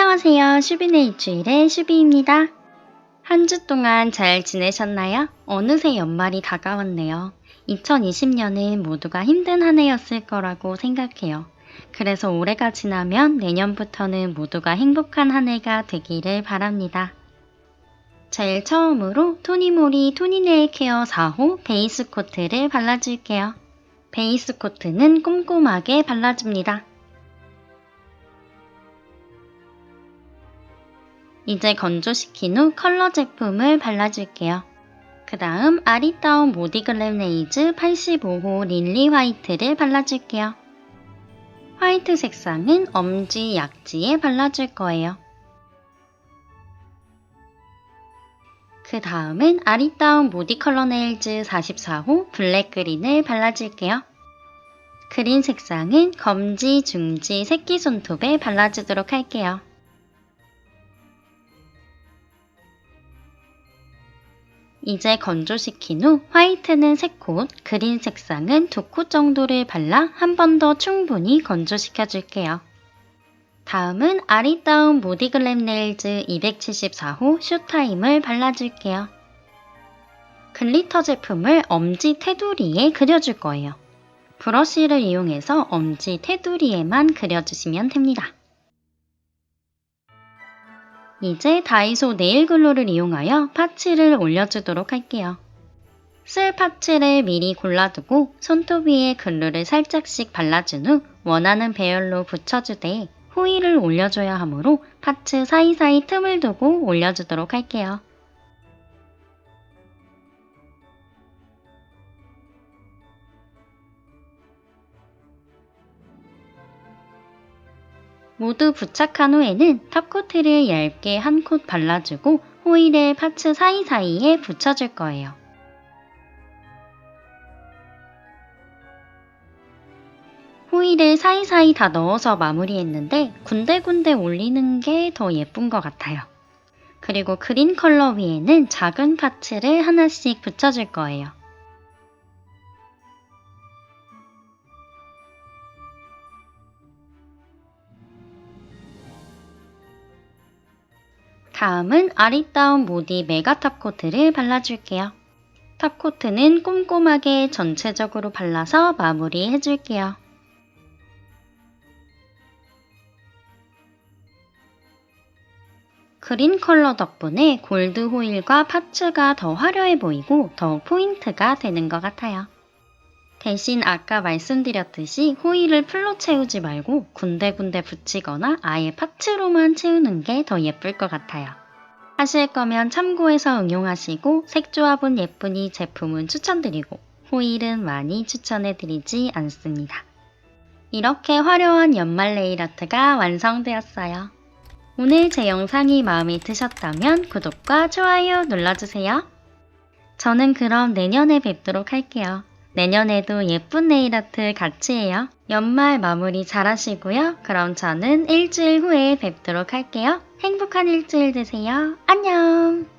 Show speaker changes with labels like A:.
A: 안녕하세요. 슈비네 일주일의 슈비입니다. 한 주 동안 잘 지내셨나요? 어느새 연말이 다가왔네요. 2020년은 모두가 힘든 한 해였을 거라고 생각해요. 그래서 올해가 지나면 내년부터는 모두가 행복한 한 해가 되기를 바랍니다. 제일 처음으로 토니모리 토니네일 케어 4호 베이스 코트를 발라줄게요. 베이스 코트는 꼼꼼하게 발라줍니다. 이제 건조시킨 후 컬러 제품을 발라줄게요. 그 다음 아리따운 모디글램 레이즈 85호 릴리 화이트를 발라줄게요. 화이트 색상은 엄지, 약지에 발라줄 거예요. 그 다음은 아리따운 모디 컬러 네일즈 44호 블랙 그린을 발라줄게요. 그린 색상은 검지, 중지, 새끼손톱에 발라주도록 할게요. 이제 건조시킨 후 화이트는 3콧, 그린 색상은 2콧 정도를 발라 한 번 더 충분히 건조시켜 줄게요. 다음은 아리따운 모디글램 네일즈 274호 쇼타임을 발라줄게요. 글리터 제품을 엄지 테두리에 그려줄 거예요. 브러쉬를 이용해서 엄지 테두리에만 그려주시면 됩니다. 이제 다이소 네일글로를 이용하여 파츠를 올려주도록 할게요. 쓸 파츠를 미리 골라두고 손톱 위에 글루를 살짝씩 발라준 후 원하는 배열로 붙여주되 호일을 올려줘야 하므로 파츠 사이사이 틈을 두고 올려주도록 할게요. 모두 부착한 후에는 탑코트를 얇게 한 콧 발라주고 호일을 파츠 사이사이에 붙여줄 거예요. 호일을 사이사이 다 넣어서 마무리했는데 군데군데 올리는 게 더 예쁜 것 같아요. 그리고 그린 컬러 위에는 작은 파츠를 하나씩 붙여줄 거예요. 다음은 아리따운 모디 메가 탑 코트를 발라줄게요. 탑 코트는 꼼꼼하게 전체적으로 발라서 마무리 해줄게요. 그린 컬러 덕분에 골드 호일과 파츠가 더 화려해 보이고 더 포인트가 되는 것 같아요. 대신 아까 말씀드렸듯이 호일을 풀로 채우지 말고 군데군데 붙이거나 아예 파츠로만 채우는 게 더 예쁠 것 같아요. 하실 거면 참고해서 응용하시고 색조합은 예쁘니 제품은 추천드리고 호일은 많이 추천해드리지 않습니다. 이렇게 화려한 연말 네일 아트가 완성되었어요. 오늘 제 영상이 마음에 드셨다면 구독과 좋아요 눌러주세요. 저는 그럼 내년에 뵙도록 할게요. 내년에도 예쁜 네일 아트 같이 해요. 연말 마무리 잘 하시고요. 그럼 저는 일주일 후에 뵙도록 할게요. 행복한 일주일 되세요. 안녕!